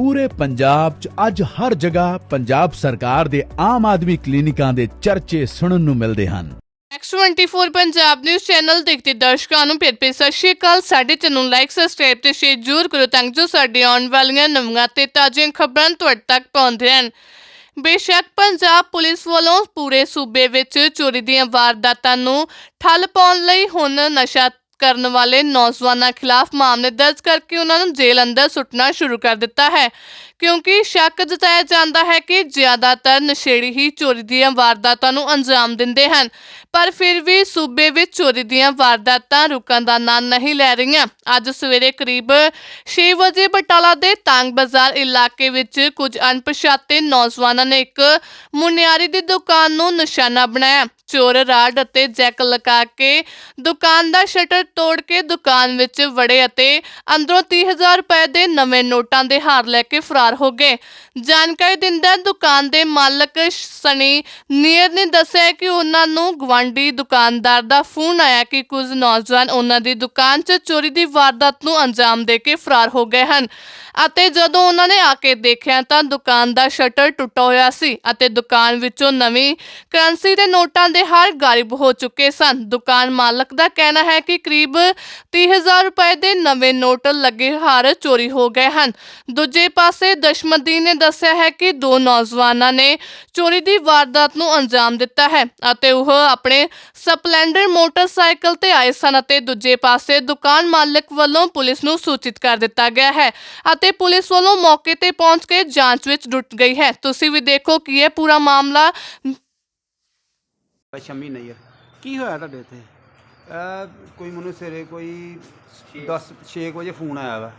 ਪੂਰੇ ਪੰਜਾਬ 'ਚ ਅੱਜ ਹਰ ਜਗ੍ਹਾ ਪੰਜਾਬ ਸਰਕਾਰ ਦੇ ਆਮ ਆਦਮੀ ਕਲੀਨਿਕਾਂ ਦੇ ਚਰਚੇ ਸੁਣਨ ਨੂੰ ਮਿਲਦੇ ਹਨ। X24 ਪੰਜਾਬ ਨਿਊਜ਼ ਚੈਨਲ ਦੇਖਦੇ ਦਰਸ਼ਕਾਂ ਨੂੰ ਫਿਰ ਫਿਰ ਸਤਿ ਸ਼੍ਰੀ ਅਕਾਲ। ਸਾਡੇ ਚੈਨਲ ਨੂੰ ਲਾਈਕ ਸਬਸਕ੍ਰਾਈਬ ਤੇ ਸ਼ੇਅਰ ਜ਼ਰੂਰ ਕਰੋ ਤਾਂ ਜੋ ਸਾਡੇ ਆਉਣ ਵਾਲੀਆਂ ਨਵੀਆਂ ਤੇ ਤਾਜ਼ੀਆਂ ਖਬਰਾਂ ਤੁਹਾਡੇ ਤੱਕ ਪਹੁੰਚਦੇ ਰਹਿਣ। ਬੇਸ਼ੱਕ ਪੰਜਾਬ ਪੁਲਿਸ ਵੱਲੋਂ ਪੂਰੇ ਸੂਬੇ ਵਿੱਚ ਚੋਰੀ ਦੀਆਂ ਵਾਰਦਾਤਾਂ ਨੂੰ ਠੱਲ ਪਾਉਣ ਲਈ ਹੁਣ ਨਸ਼ਾ ਕਰਨ ਵਾਲੇ ਨੌਜਵਾਨਾਂ ਖਿਲਾਫ ਮਾਮਲੇ ਦਰਜ ਕਰਕੇ ਉਹਨਾਂ ਨੂੰ ਜੇਲ੍ਹ ਅੰਦਰ ਸੁੱਟਣਾ ਸ਼ੁਰੂ ਕਰ ਦਿੱਤਾ ਹੈ। ਕਿਉਂਕਿ ਸ਼ੱਕ ਜਤਾਇਆ ਜਾਂਦਾ ਹੈ ਕਿ ਜ਼ਿਆਦਾਤਰ ਨਸ਼ੇੜੀ ਹੀ ਚੋਰੀ ਦੀਆਂ ਵਾਰਦਾਤਾਂ ਨੂੰ ਅੰਜਾਮ ਦਿੰਦੇ ਹਨ, ਪਰ ਫਿਰ ਵੀ ਸੂਬੇ ਵਿੱਚ ਚੋਰੀ ਦੀਆਂ ਵਾਰਦਾਤਾਂ ਰੁਕਣ ਦਾ ਨਾਂ ਨਹੀਂ ਲੈ ਰਹੀਆਂ। ਅੱਜ ਸਵੇਰੇ ਕਰੀਬ 6 ਵਜੇ ਬਟਾਲਾ ਦੇ ਤਾਂਗ ਬਾਜ਼ਾਰ ਇਲਾਕੇ ਵਿੱਚ ਕੁਝ ਅਣਪਛਾਤੇ ਨੌਜਵਾਨਾਂ ਨੇ ਇੱਕ ਮੁਨਿਆਰੀ ਦੀ ਦੁਕਾਨ ਨੂੰ ਨਿਸ਼ਾਨਾ ਬਣਾਇਆ। ਚੋਰ ਰਾਡ ਅਤੇ ਜੈਕ ਲਗਾ ਕੇ ਦੁਕਾਨ ਦਾ ਸ਼ਟਰ ਤੋੜ ਕੇ ਦੁਕਾਨ ਵਿੱਚ ਵੜੇ ਅਤੇ ਅੰਦਰੋਂ 30000 ਰੁਪਏ ਦੇ ਨਵੇਂ ਨੋਟਾਂ ਦੇ ਹਾਰ ਲੈ ਕੇ ਫਰਾਰ ਹੋ ਗਏ। ਜਾਣਕਾਰੀ ਦਿੰਦਿਆਂ ਦੁਕਾਨ ਦੇ ਮਾਲਕ ਸਣੀ ਨੀਅਰ ਨੇ ਦੱਸਿਆ ਕਿ ਉਹਨਾਂ ਨੂੰ ਗਵਾਂਢੀ ਦੁਕਾਨਦਾਰ ਦਾ ਫੋਨ ਆਇਆ ਕਿ ਕੁਝ ਨੌਜਵਾਨ ਉਹਨਾਂ ਦੀ ਦੁਕਾਨ 'ਚ ਚੋਰੀ ਦੀ ਵਾਰਦਾਤ ਨੂੰ ਅੰਜਾਮ ਦੇ ਕੇ ਫਰਾਰ ਹੋ ਗਏ ਹਨ ਅਤੇ ਜਦੋਂ ਉਹਨਾਂ ਨੇ ਆ ਕੇ ਦੇਖਿਆ ਤਾਂ ਦੁਕਾਨ ਦਾ ਸ਼ਟਰ ਟੁੱਟਾ ਹੋਇਆ ਸੀ ਅਤੇ ਦੁਕਾਨ ਵਿੱਚੋਂ ਨਵੀਂ ਕਰੰਸੀ ਦੇ ਨੋਟਾਂ ਦੇ ਹਾਰ ਗਾਇਬ ਹੋ ਚੁੱਕੇ ਸਨ। ਦੁਕਾਨ ਮਾਲਕ ਦਾ ਕਹਿਣਾ ਹੈ ਕਿ ਕਰੀਬ 30000 ਰੁਪਏ ਦੇ ਨਵੇਂ ਨੋਟ ਲੱਗੇ ਹਾਰ ਚੋਰੀ ਹੋ ਗਏ ਹਨ। ਦੂਜੇ ਪਾਸੇ ਦਸ਼ਮਦੀਨ ਨੇ ਦੱਸਿਆ ਹੈ ਕਿ ਦੋ ਨੌਜਵਾਨਾਂ ਨੇ ਚੋਰੀ ਦੀ ਵਾਰਦਾਤ ਨੂੰ ਅੰਜਾਮ ਦਿੱਤਾ ਹੈ ਅਤੇ ਉਹ ਆਪਣੇ ਸਪਲੈਂਡਰ ਮੋਟਰਸਾਈਕਲ ਤੇ ਆਏ ਸਨ ਅਤੇ ਦੂਜੇ ਪਾਸੇ ਦੁਕਾਨ ਮਾਲਕ ਵੱਲੋਂ ਪੁਲਿਸ ਨੂੰ ਸੂਚਿਤ ਕਰ ਦਿੱਤਾ ਗਿਆ ਹੈ ਅਤੇ ਪੁਲਿਸ ਵੱਲੋਂ ਮੌਕੇ ਤੇ ਪਹੁੰਚ ਕੇ ਜਾਂਚ ਵਿੱਚ ਡੁੱਟ ਗਈ ਹੈ। ਤੁਸੀਂ ਵੀ ਦੇਖੋ ਕਿ ਇਹ ਪੂਰਾ ਮਾਮਲਾ ਮਹੀਨਾ ਯਾਰ ਕੀ ਹੋਇਆ ਤੁਹਾਡੇ ਇੱਥੇ? ਇਹ ਕੋਈ ਮੈਨੂੰ ਸਵੇਰੇ ਕੋਈ 10 6 ਵਜੇ ਫੋਨ ਆਇਆ ਵਾ।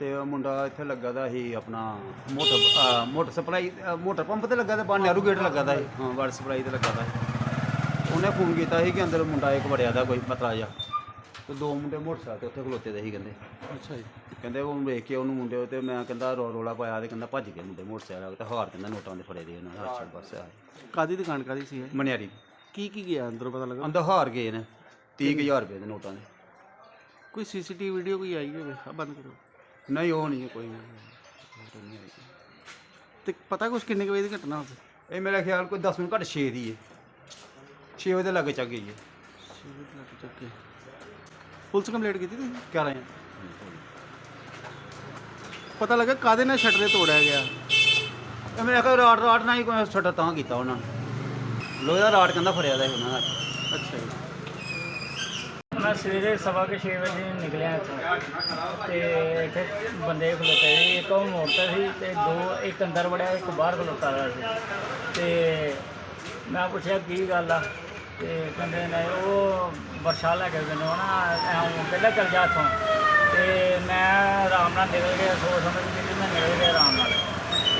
ਤੇ ਉਹ ਮੁੰਡਾ ਇੱਥੇ ਲੱਗਾ ਦਾ ਸੀ ਆਪਣਾ ਮੋਟਰ ਅਹ ਮੋਟਰ ਸਪਲਾਈ ਅਹ ਮੋਟਰ ਪੰਪ ਤੇ ਲੱਗਾ ਦਾ ਬਾਹਰ ਨਹਿਰੂ ਗੇਟ ਲੱਗਾ ਦਾ ਸੀ। ਹਾਂ ਵਾਟਰ ਸਪਲਾਈ ਤੇ ਲੱਗਾ ਦਾ ਸੀ। ਉਹਨੇ ਫੋਨ ਕੀਤਾ ਸੀ ਕਿ ਅੰਦਰ ਮੁੰਡਾ ਇੱਕ ਵੜਿਆ ਦਾ ਕੋਈ ਪਤਲਾ ਜਿਹਾ। ਤੇ ਦੋ ਮੁੰਡੇ ਮੋਟਰਸਾਈਕਲ ਤੇ ਉੱਥੇ ਖਲੋਤੇ ਦੇ ਸੀ ਕਹਿੰਦੇ। ਅੱਛਾ ਜੀ। ਕਹਿੰਦੇ ਉਹ ਵੇਖ ਕੇ ਉਹਨੂੰ ਮੁੰਡੇ ਤੇ ਮੈਂ ਕਹਿੰਦਾ ਰੋ ਰੋਲਾ ਪਾਇਆ ਤੇ ਕਹਿੰਦਾ ਭੱਜ ਗਏ ਮੁੰਡੇ ਮੋਟਰਸਾਈਕਲ ਤੇ ਹਾਰ ਕਹਿੰਦਾ ਨੋਟਾਂ ਦੇ ਫੜੇ ਦੇ ਉਹਨਾਂ ਹੱਥ ਛੱਡ ਪਾਸੇ ਆਏ ਕਾਦੀ ਦੁਕਾਨ ਕਾਦੀ ਸੀ ਇਹ? ਮਨਿਆਰੀ। ਕੀ ਕੀ ਗਿਆ ਅੰਦਰੋਂ ਪਤਾ ਲੱਗਾ? ਅੰਦਰ ਹਾਰ ਗਏ ਨੇ 30000 ਰੁਪਏ ਦੇ ਨੋਟਾਂ ਦੇ। ਕੋਈ ਸੀਸੀਟੀਵੀ ਵੀਡੀਓ ਕੋਈ ਆਈ ਹੋਵੇ? ਆ ਬੰਦ ਕਰੋ। ਨਹੀਂ ਉਹ ਨਹੀਂ ਹੈ, ਕੋਈ। ਨਹੀਂ ਤੇ ਪਤਾ ਕੁਛ ਕਿੰਨੇ ਕੁ ਵਜੇ ਦੀ ਘਟਨਾ ਹੋਵੇ? ਇਹ ਮੇਰਾ ਖਿਆਲ ਕੋਈ 10 ਮਿੰਟ ਘੱਟ 6 ਦੀ ਹੈ 6 ਵਜੇ ਦੇ ਲੱਗੇ ਹੈ ਚੱਕੇ ਪੁਲਿਸ ਕੰਪਲੇਂਟ ਕੀਤੀ ਤੁਸੀਂ? ਕਹਿ ਰਹੇ ਪਤਾ ਲੱਗਾ ਕਾਦੇ ਨਾਲ ਸ਼ਟਰ ਤੋੜਿਆ ਗਿਆ। ਇਹ ਮੇਰਾ ਖਿਆਲ ਰਾਟ ਰਾਟ ਨਾਲ ਹੀ ਕੋਈ ਛੱਟਾ ਤਾਂ ਕੀਤਾ ਉਹਨਾਂ ਨੇ। ਲੋਹੇ ਦਾ ਰਾਟ ਕਹਿੰਦਾ ਫੜਿਆ ਦਾ ਸੀ ਉਹਨਾਂ ਦਾ। ਅੱਛਾ ਜੀ। ਮੈਂ ਸਵੇਰੇ ਸਵਾ ਕੇ 6 ਵਜੇ ਨਿਕਲਿਆ ਇੱਥੋਂ। ਤੇ ਇੱਥੇ ਬੰਦੇ ਖਲੋਤੇ ਸੀ, ਇੱਕ ਉਹ ਮੋਟਰ ਸੀ ਤੇ ਦੋ, ਇੱਕ ਅੰਦਰ ਵੜਿਆ, ਇੱਕ ਬਾਹਰ ਖਲੋਤਾ ਹੋਇਆ ਸੀ। ਤੇ ਮੈਂ ਪੁੱਛਿਆ, ਕੀ ਗੱਲ ਆ? ਤੇ ਕਹਿੰਦੇ ਨੇ ਉਹ ਵਰਸ਼ਾ ਲੈ ਕੇ ਮੈਨੂੰ ਨਾ ਐਂ ਪਹਿਲਾਂ ਚੱਲ ਜਾ ਇੱਥੋਂ। ਤੇ ਮੈਂ ਆਰਾਮ ਨਾਲ ਨਿਕਲ ਗਿਆ ਸੋਚ ਸਮਝ ਕੇ ਮੈਂ ਨਿਕਲ ਗਿਆ ਆਰਾਮ ਨਾਲ।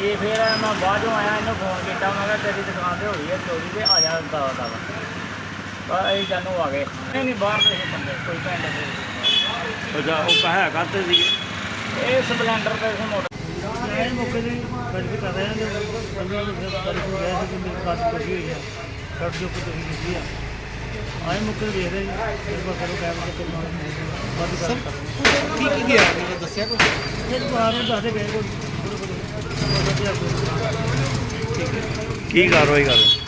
ਇਹ ਫਿਰ ਮੈਂ ਬਾਅਦੋਂ ਆਇਆ ਇਹਨੂੰ ਫੋਨ ਕੀਤਾ ਮੈਂ ਕਿਹਾ ਤੇਰੀ ਦੁਕਾਨ ਤੇ ਹੋ ਗਈ ਹੈ ਚੋਰੀ ਤੇ ਆ ਜਾ ਦਾ ਦਾ ਬਸ ਇਹ ਜਾਨੂ ਆ ਗਏ। ਨਹੀਂ ਨਹੀਂ ਬਾਹਰ ਦੇ ਬੰਦੇ ਕੋਈ ਪਿੰਡ ਦੇ ਅੱਛਾ ਉਹ ਕਹਾਂ ਕਰਤੇ ਸੀਗੇ? ਇਹ ਸਪਲੈਂਡਰ ਤੇ ਸੀ ਮੋਟਰ। ਮੈਂ ਮੌਕੇ ਤੇ ਵੈਰੀਫਾਈ ਕਰ ਰਿਹਾ ਹਾਂ ਕਿ ਬੰਦੇ ਨੂੰ ਗ੍ਰਿਫਤਾਰੀ ਹੋ ਗਿਆ ਸੀ ਕਿ ਮੇਰੀ ਕਾਸ ਕੋਈ ਹੋਈ ਹੈ ਸ਼ਰਟ ਜੋ ਕੁਝ ਕੀਤੀ ਆ। ਆਏ ਮੌਕੇ ਤੇ ਦੇਖ ਰਹੇ ਜੀ। ਵਾਰ ਕਰੋ ਕੈਮਰਾ ਤੇ ਮਾਰ ਬਾਕੀ ਗੱਲ ਕਰ ਕੀ ਕੀ ਗਿਆ ਮੈਨੂੰ ਦੱਸਿਆ ਕੁਛ? ਇਹ ਬਾਹਰ ਨੂੰ ਦੱਸਦੇ ਗਏ ਕੋਈ। ਥੋੜੇ ਥੋੜੇ ਕੀ ਕਾਰਵਾਈ ਕਰ ਕਰ